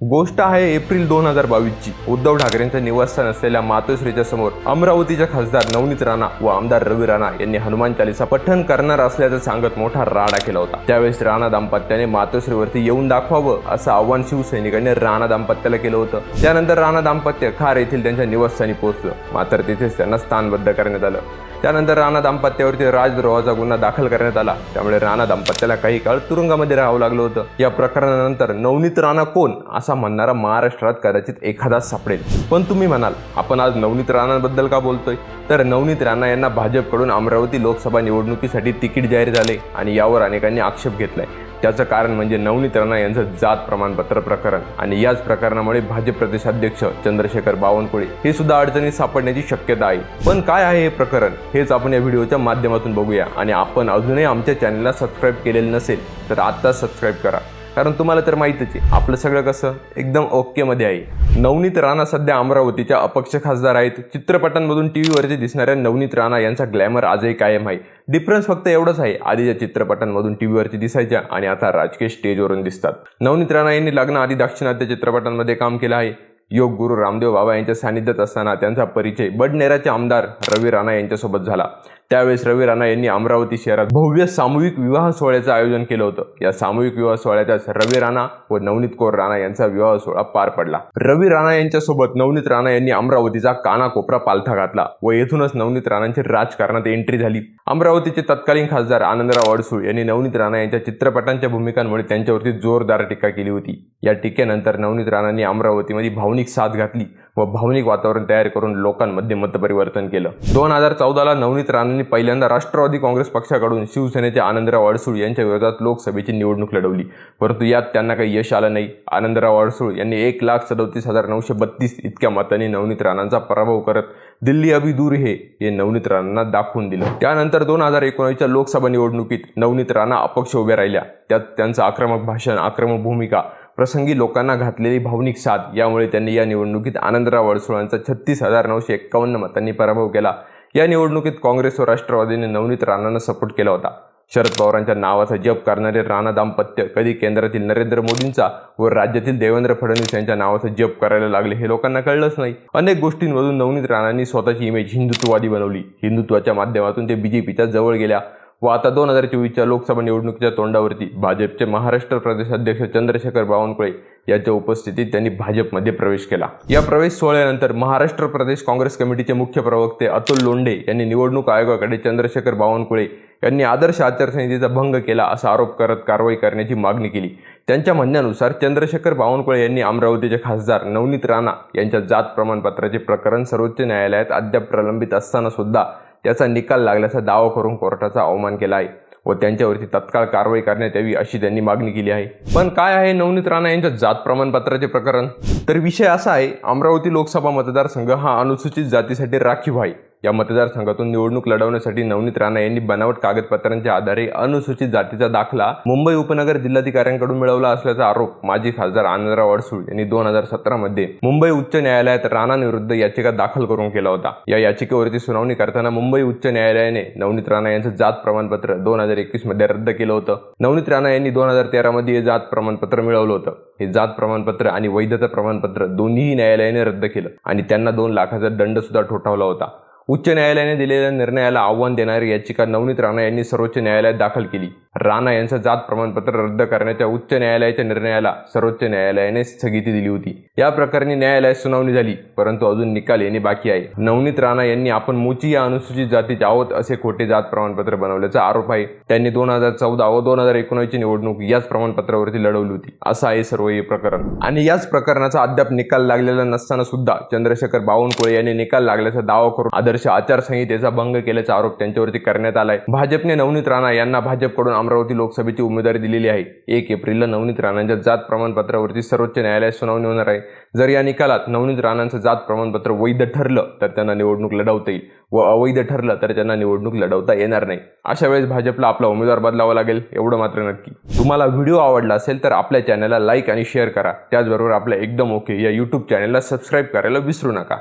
गोष्ट आहे एप्रिल दोन हजार बावीसची. उद्धव ठाकरेंचं निवासस्थान असलेल्या मातोश्रीच्या समोर अमरावतीच्या खासदार नवनीत राणा व आमदार रवी राणा यांनी हनुमान चालिसा पठण करणार असल्याचं सांगत मोठा राडा केला होता. त्यावेळेस राणा दाम्पत्याने मातोश्रीवरती येऊन दाखवावं असं आव्हान शिवसैनिकांनी राणा दाम्पत्याला केलं होतं. त्यानंतर राणा दाम्पत्य खार येथील त्यांच्या निवासस्थानी पोहोचलं. मात्र तिथेच त्यांना स्थानबद्ध करण्यात आलं. त्यानंतर राणा दाम्पत्यावरती राजद्रोहाचा गुन्हा दाखल करण्यात आला. त्यामुळे राणा दाम्पत्याला काही काळ तुरुंगामध्ये राहावं लागलं होतं. या प्रकरणानंतर नवनीत राणा कोण? असा म्हणणारा महाराष्ट्रात कदाचित एखादा सापडेल. पण तुम्ही म्हणाल आपण आज नवनीत राणांबद्दल का बोलतोय? तर नवनीत राणा यांना भाजपकडून अमरावती लोकसभा निवडणुकीसाठी तिकीट जाहीर झाले आणि यावर अनेकांनी आक्षेप घेतलाय. त्याचं कारण म्हणजे नवनीत राणा यांचं जात प्रमाणपत्र प्रकरण आणि याच प्रकरणामुळे भाजप प्रदेशाध्यक्ष चंद्रशेखर बावनकुळे हे सुद्धा अडचणीत सापडण्याची शक्यता आहे. पण काय आहे हे प्रकरण? हेच आपण या व्हिडिओच्या माध्यमातून बघूया. आणि आपण अजूनही आमच्या चॅनलला सबस्क्राईब केलेलं नसेल तर आत्ताच सबस्क्राईब करा. कारण तुम्हाला तर माहीतच आहे आपलं सगळं कसं एकदम ओकेमध्ये आहे. नवनीत राणा सध्या अमरावतीच्या अपक्ष खासदार आहेत. चित्रपटांमधून टी व्हीवरती दिसणाऱ्या नवनीत राणा यांचा ग्लॅमर आजही कायम आहे. डिफरन्स फक्त एवढंच आहे आधीच्या चित्रपटांमधून टी व्हीवरती दिसायच्या आणि आता राजकीय स्टेजवरून दिसतात. नवनीत राणा यांनी लग्नाआधी दाक्षिणात्य चित्रपटांमध्ये काम केलं आहे. योग गुरु रामदेव बाबा यांच्या सानिध्यात असताना त्यांचा परिचय बडनेराचे आमदार रवी राणा यांच्यासोबत झाला. त्यावेळेस रवी राणा यांनी अमरावती शहरात भव्य सामूहिक विवाह सोहळ्याचं आयोजन केलं होतं. या सामूहिक विवाह सोहळ्यातच रवी राणा व नवनीत कौर राणा यांचा विवाह सोहळा पार पडला. रवी राणा यांच्यासोबत नवनीत राणा यांनी अमरावतीचा कानाकोपरा पालथा घातला व येथूनच नवनीत राणांची राजकारणात एंट्री झाली. अमरावतीचे तत्कालीन खासदार आनंदराव अडसूळ यांनी नवनीत राणा यांच्या चित्रपटांच्या भूमिकांमुळे त्यांच्यावरती जोरदार टीका केली होती. या टीकेनंतर नवनीत राणांनी अमरावतीमध्ये भावनिक साथ घातली. व भावनिक वातावरण तयार करून लोकांमध्ये मतपरिवर्तन केलं. दोन हजार चौदाला नवनीत राणांनी पहिल्यांदा राष्ट्रवादी काँग्रेस पक्षाकडून शिवसेनेचे आनंदराव अडसूळ यांच्या विरोधात लोकसभेची निवडणूक लढवली. परंतु यात त्यांना काही यश आलं नाही. आनंदराव अडसूळ यांनी एक लाख सदोतीस हजार नऊशे बत्तीस इतक्या मतांनी नवनीत राणांचा पराभव करत दिल्ली अभि दूर हे हे नवनीत राणांना दाखवून दिलं. त्यानंतर दोन हजार एकोणीसच्या लोकसभा निवडणुकीत नवनीत राणा अपक्ष उभ्या राहिल्या. त्यात त्यांचं आक्रमक भाषण आक्रमक भूमिका प्रसंगी लोकांना घातलेली भावनिक साथ. यामुळे त्यांनी या निवडणुकीत आनंदराव अडसुळांचा छत्तीस हजार नऊशे एक्कावन्न मतांनी पराभव केला. या निवडणुकीत काँग्रेस व राष्ट्रवादीने नवनीत राणांना सपोर्ट केला होता. शरद पवारांच्या नावाचा जप करणारे राणा दाम्पत्य कधी केंद्रातील नरेंद्र मोदींचा व राज्यातील देवेंद्र फडणवीस यांच्या नावाचा जप करायला लागले हे लोकांना कळलंच नाही. अनेक गोष्टींमधून नवनीत राणांनी स्वतःची इमेज हिंदुत्ववादी बनवली. हिंदुत्वाच्या माध्यमातून ते बीजेपीच्या जवळ गेल्या. व आता दोन हजार चोवीसच्या लोकसभा निवडणुकीच्या तोंडावरती भाजपचे महाराष्ट्र प्रदेशाध्यक्ष चंद्रशेखर बावनकुळे याच्या उपस्थितीत त्यांनी भाजपमध्ये प्रवेश केला. या प्रवेश सोहळ्यानंतर महाराष्ट्र प्रदेश काँग्रेस कमिटीचे मुख्य प्रवक्ते अतुल लोंढे यांनी निवडणूक आयोगाकडे चंद्रशेखर बावनकुळे यांनी आदर्श आचारसंहितेचा भंग केला असा आरोप करत कारवाई करण्याची मागणी केली. त्यांच्या म्हणण्यानुसार चंद्रशेखर बावनकुळे यांनी अमरावतीचे खासदार नवनीत राणा यांच्या जात प्रमाणपत्राचे प्रकरण सर्वोच्च न्यायालयात अद्याप प्रलंबित असताना सुद्धा त्याचा निकाल लागल्याचा दावा करून कोर्टाचा अवमान केला आहे व त्यांच्यावरती तत्काळ कारवाई करण्यात यावी अशी त्यांनी मागणी केली आहे. पण काय आहे नवनीत राणा यांच्या जात प्रमाणपत्राचे प्रकरण? तर विषय असा आहे अमरावती लोकसभा मतदारसंघ हा अनुसूचित जातीसाठी राखीव आहे. या मतदारसंघातून निवडणूक लढवण्यासाठी नवनीत राणा यांनी बनावट कागदपत्रांच्या आधारे अनुसूचित जातीचा दाखला मुंबई उपनगर जिल्हाधिकाऱ्यांकडून मिळवला असल्याचा आरोप माजी खासदार आनंदराव अडसूळ यांनी दोन हजार सतरामध्ये मुंबई उच्च न्यायालयात राणांविरुद्ध याचिका दाखल करून केला होता. या याचिकेवरती सुनावणी करताना मुंबई उच्च न्यायालयाने नवनीत राणा यांचं जात प्रमाणपत्र दोन हजार एकवीसमध्ये रद्द केलं होतं. नवनीत राणा यांनी दोन हजार तेरामध्ये हे जात प्रमाणपत्र मिळवलं होतं. हे जात प्रमाणपत्र आणि वैधता प्रमाणपत्र दोन्ही न्यायालयाने रद्द केलं आणि त्यांना दोन लाखाचा दंड सुद्धा ठोठावला होता. उच्च न्यायालयाने दिलेल्या निर्णयाला आव्हान देणारी याचिका नवनीत राणा यांनी सर्वोच्च न्यायालयात दाखल केली. राणा यांचं जात प्रमाणपत्र रद्द करण्याच्या उच्च न्यायालयाच्या निर्णयाला सर्वोच्च न्यायालयाने स्थगिती दिली होती. या प्रकरणी न्यायालयात सुनावणी झाली परंतु अजून निकाल येणे बाकी आहे. नवनीत राणा यांनी आपण मोची या अनुसूचित जातीचे आहोत असे खोटे जात प्रमाणपत्र बनवल्याचा आरोप आहे. त्यांनी दोन हजार चौदा व दोन हजार एकोणीसची निवडणूक याच प्रमाणपत्रावरती लढवली होती. असं आहे सर्व हे प्रकरण. आणि याच प्रकरणाचा अद्याप निकाल लागलेला नसताना सुद्धा चंद्रशेखर बावनकुळे यांनी निकाल लागल्याचा दावा करून आदर्श आचारसंहितेचा भंग केल्याचा आरोप त्यांच्यावरती करण्यात आलाय. भाजपने नवनीत राणा यांना भाजपकडून अमरावती लोकसभेची उमेदवारी दिलेली आहे. एक एप्रिलला नवनीत राणांच्या जात प्रमाणपत्रावरती सर्वोच्च न्यायालयात सुनावणी होणार आहे. जर या निकालात नवनीत राणांचं जात प्रमाणपत्र वैध ठरलं तर त्यांना निवडणूक लढवता येईल. व अवैध ठरलं तर त्यांना निवडणूक लढवता येणार नाही. अशा वेळेस भाजपला आपला उमेदवार बदलावा लागेल एवढं मात्र नक्की. तुम्हाला व्हिडिओ आवडला असेल तर आपल्या चॅनलला लाईक आणि शेअर करा. त्याचबरोबर आपल्या एकदम ओके या यूट्यूब चॅनलला सबस्क्राईब करायला विसरू नका.